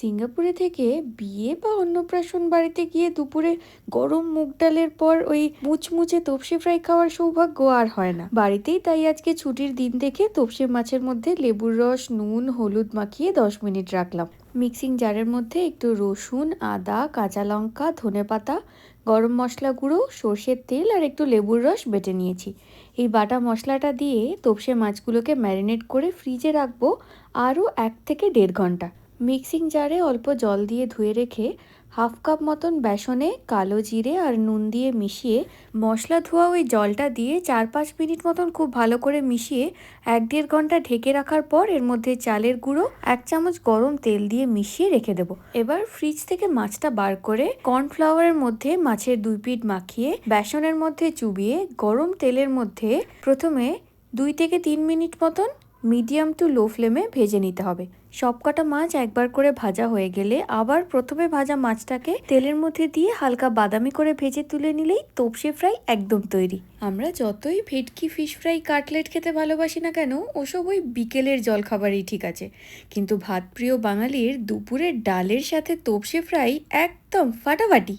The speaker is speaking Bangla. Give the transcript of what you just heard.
সিঙ্গাপুরে থেকে বিয়ে বা অন্নপ্রাশন বাড়িতে গিয়ে দুপুরে গরম মুগ ডালের পর ওই মুচমুচে তপসে ফ্রাই খাওয়ার সৌভাগ্য আর হয় না। বাড়িতেই তাই আজকে ছুটির দিন দেখে তপসে মাছের মধ্যে লেবুর রস, নুন, হলুদ মাখিয়ে দশ মিনিট রাখলাম। মিক্সিং জারের মধ্যে একটু রসুন, আদা, কাঁচা লঙ্কা, ধনে পাতা, গরম মশলা গুঁড়ো, সর্ষের তেল আর একটু লেবুর রস বেটে নিয়েছি। এই বাটা মশলাটা দিয়ে তপসে মাছগুলোকে ম্যারিনেট করে ফ্রিজে রাখব আরও এক থেকে দেড় ঘণ্টা। মিক্সিং জারে অল্প জল দিয়ে ধুয়ে রেখে হাফ কাপ মতন বেসনে কালো জিরে আর নুন দিয়ে মিশিয়ে মশলা ধোয়া ওই জলটা দিয়ে চার পাঁচ মিনিট মতন খুব ভালো করে মিশিয়ে এক দেড় ঘণ্টা ঢেকে রাখার পর এর মধ্যে চালের গুঁড়ো, এক চামচ গরম তেল দিয়ে মিশিয়ে রেখে দেবো। এবার ফ্রিজ থেকে মাছটা বার করে কর্নফ্লাওয়ারের মধ্যে মাছের দুই পিঠ মাখিয়ে বেসনের মধ্যে চুবিয়ে গরম তেলের মধ্যে প্রথমে দুই থেকে তিন মিনিট মতন মিডিয়াম টু লো ফ্লেমে ভেজে নিতে হবে। সবকটা মাছ একবার করে ভাজা হয়ে গেলে আবার প্রথমে ভাজা মাছটাকে তেলের মধ্যে দিয়ে হালকা বাদামি করে ভেজে তুলে নিলেই তোপসে ফ্রাই একদম তৈরি। আমরা যতই ভেটকি ফিশ ফ্রাই কাটলেট খেতে ভালোবাসি না কেন, ওসব ওই বিকেলের জলখাবারই ঠিক আছে। কিন্তু ভাত প্রিয় বাঙালির দুপুরের ডালের সাথে তোপসে ফ্রাই একদম ফাটাফাটি।